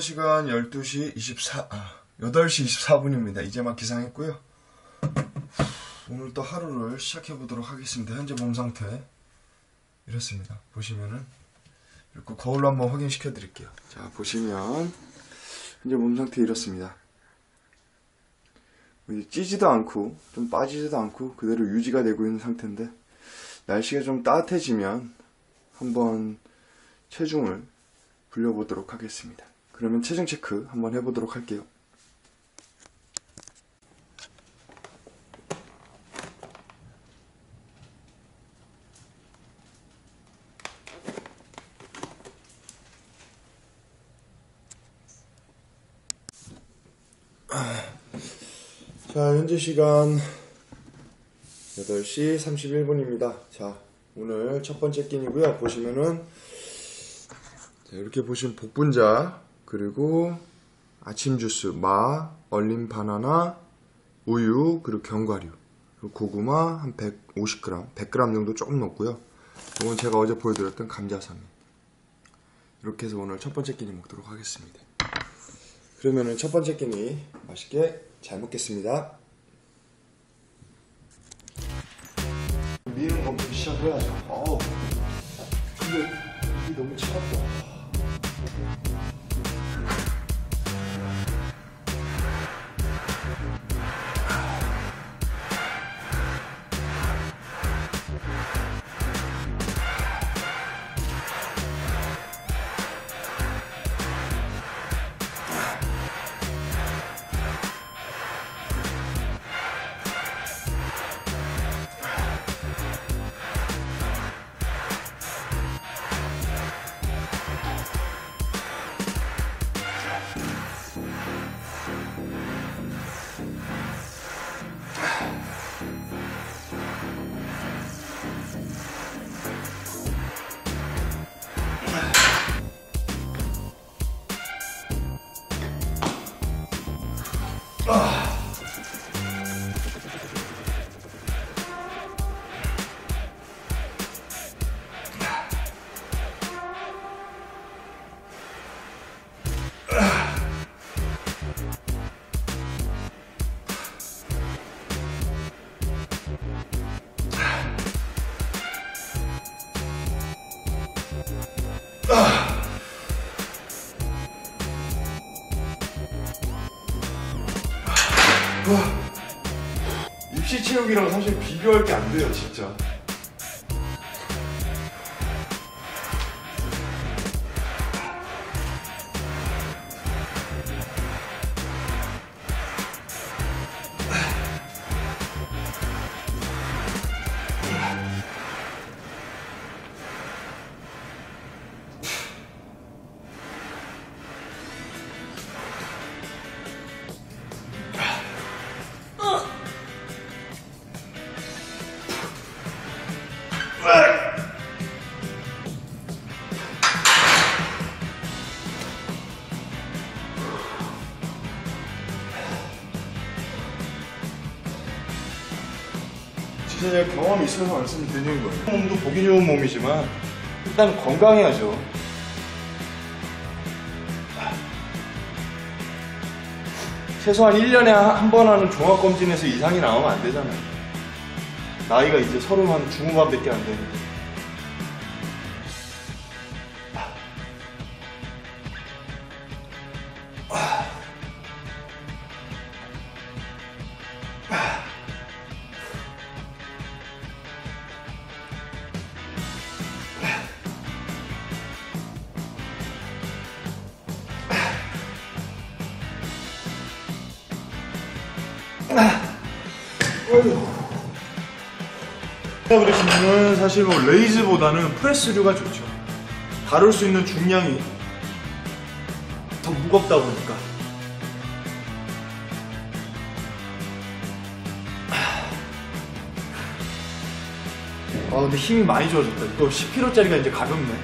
현재 시간 12시 24, 아, 8시 24분입니다. 이제 막 기상했고요. 오늘 또 하루를 시작해 보도록 하겠습니다. 현재 몸 상태 이렇습니다. 보시면은 이렇게 거울로 한번 확인시켜 드릴게요. 자, 보시면 현재 몸 상태 이렇습니다. 찌지도 않고 좀 빠지지도 않고 그대로 유지가 되고 있는 상태인데 날씨가 좀 따뜻해지면 한번 체중을 불려보도록 하겠습니다. 그러면 체중 체크 한번 해보도록 할게요. 자, 현재 시간 8시 31분입니다. 자, 오늘 첫 번째 끼니고요. 보시면은 자, 이렇게 보시면 복분자 그리고 아침 주스, 마, 얼린 바나나, 우유, 그리고 견과류, 그리고 고구마 한 150g, 100g 정도 조금 넣고요. 이건 제가 어제 보여드렸던 감자삼. 이렇게 해서 오늘 첫 번째 끼니 먹도록 하겠습니다. 그러면은 첫 번째 끼니 맛있게 잘 먹겠습니다. 미는 거부터 시작해야죠. 어우. 근데 이게 너무 차갑다. 입시 체육이랑 사실 비교할 게 안 돼요, 진짜. 제가 경험이 있어서 말씀드리는 거예요. 몸도 보기 좋은 몸이지만 일단 건강해야죠. 최소한 1년에 한 번 하는 종합검진에서 이상이 나오면 안 되잖아요. 나이가 이제 서른 한 중후반밖에 안 되는데. 그러시면은 사실 뭐 레이즈보다는 프레스류가 좋죠. 다룰 수 있는 중량이 더 무겁다 보니까. 아 근데 힘이 많이 좋아졌다. 이거 10kg짜리가 이제 가볍네.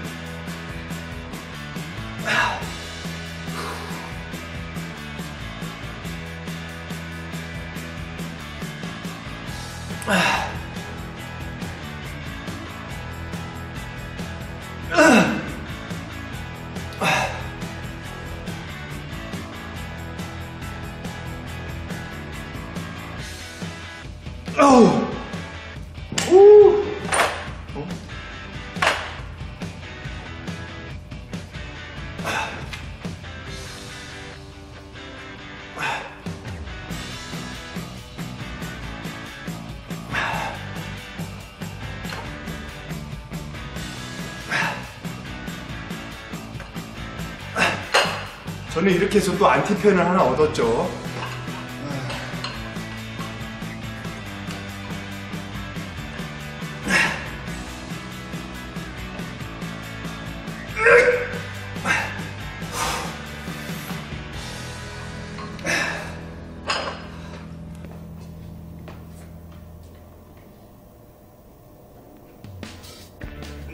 아 Oh! 저는 이렇게 해서 또 안티펜을 하나 얻었죠.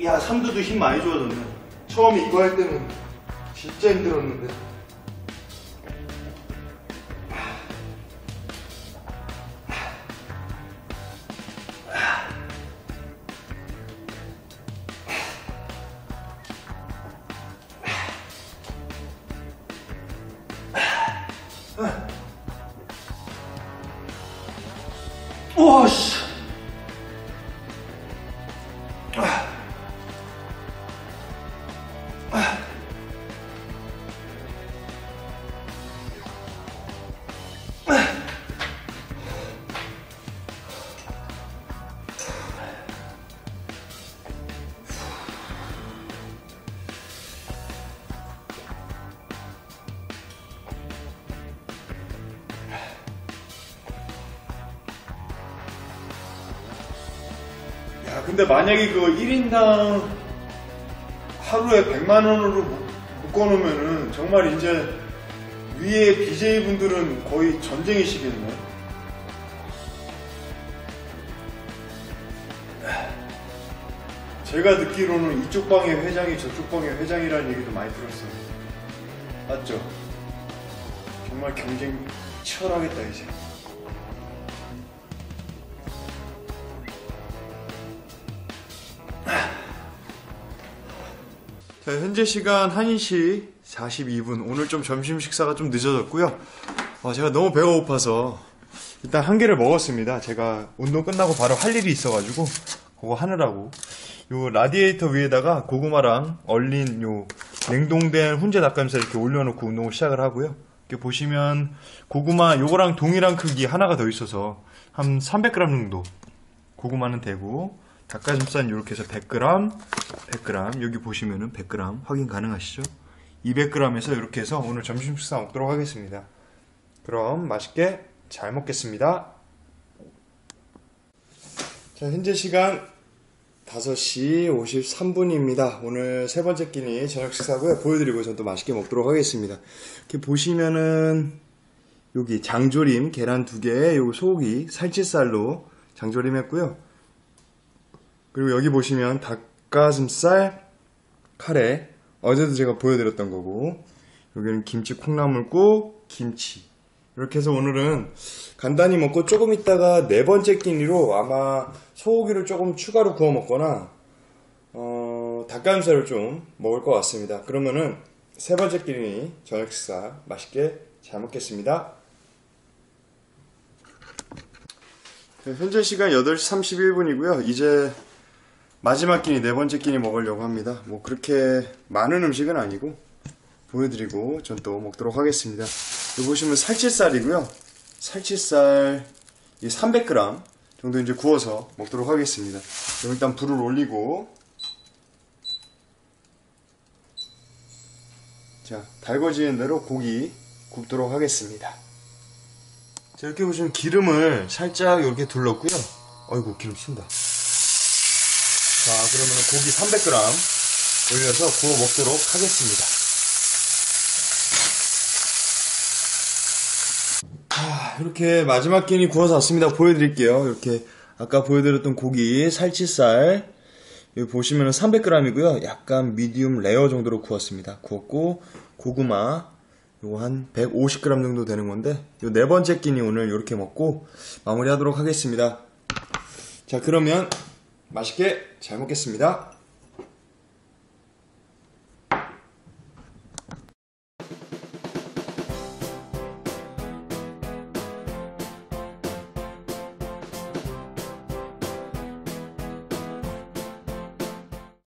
야, 삼두도 힘 많이 좋아졌네. 처음에 이거 할 때는 진짜 힘들었는데. 우 야, 근데 만약에 그 1인당 하루에 100만 원으로 묶어놓으면은 정말 이제 위에 BJ분들은 거의 전쟁이 시겠네. 제가 듣기로는 이쪽 방의 회장이 저쪽 방의 회장이라는 얘기도 많이 들었어요. 맞죠? 정말 경쟁 치열하겠다, 이제. 자, 현재 시간 1시 42분. 오늘 좀 점심 식사가 좀 늦어졌고요. 어, 제가 너무 배가 고파서 일단 한 개를 먹었습니다. 제가 운동 끝나고 바로 할 일이 있어가지고 그거 하느라고. 요 라디에이터 위에다가 고구마랑 얼린 요 냉동된 훈제 닭가슴살 이렇게 올려놓고 운동을 시작을 하고요. 이렇게 보시면 고구마 요거랑 동일한 크기 하나가 더 있어서 한 300g 정도 고구마는 되고 닭가슴살은 이렇게 해서 100g, 100g 여기 보시면은 100g 확인 가능하시죠? 200g에서 이렇게 해서 오늘 점심 식사 먹도록 하겠습니다. 그럼 맛있게 잘 먹겠습니다. 자, 현재 시간 5시 53분입니다. 오늘 세 번째 끼니 저녁 식사고요. 보여드리고 전또 맛있게 먹도록 하겠습니다. 이렇게 보시면은 여기 장조림 계란 두 개, 요 소고기 살치살로 장조림 했고요. 그리고 여기 보시면 닭가슴살 카레 어제도 제가 보여드렸던 거고 여기는 김치 콩나물국 김치 이렇게 해서 오늘은 간단히 먹고 조금 있다가 네 번째 끼니로 아마 소고기를 조금 추가로 구워 먹거나 어, 닭가슴살을 좀 먹을 것 같습니다. 그러면은 세 번째 끼니 저녁 식사 맛있게 잘 먹겠습니다. 네, 현재 시간 8시 31분이고요. 이제 마지막 끼니, 네 번째 끼니 먹으려고 합니다. 뭐 그렇게 많은 음식은 아니고 보여드리고 전 또 먹도록 하겠습니다. 여기 보시면 살치살이고요. 살치살 300g 정도 이제 구워서 먹도록 하겠습니다. 그럼 일단 불을 올리고 자 달궈지는 대로 고기 굽도록 하겠습니다. 자 이렇게 보시면 기름을 살짝 이렇게 둘렀고요. 어이구 기름 튄다. 자, 그러면 고기 300g 올려서 구워 먹도록 하겠습니다. 아, 이렇게 마지막 끼니 구워서 왔습니다. 보여드릴게요. 이렇게 아까 보여드렸던 고기 살치살 여기 보시면 300g이고요. 약간 미디움 레어 정도로 구웠습니다. 구웠고 고구마 요거 한 150g 정도 되는 건데 요 네 번째 끼니 오늘 이렇게 먹고 마무리하도록 하겠습니다. 자, 그러면 맛있게 잘 먹겠습니다.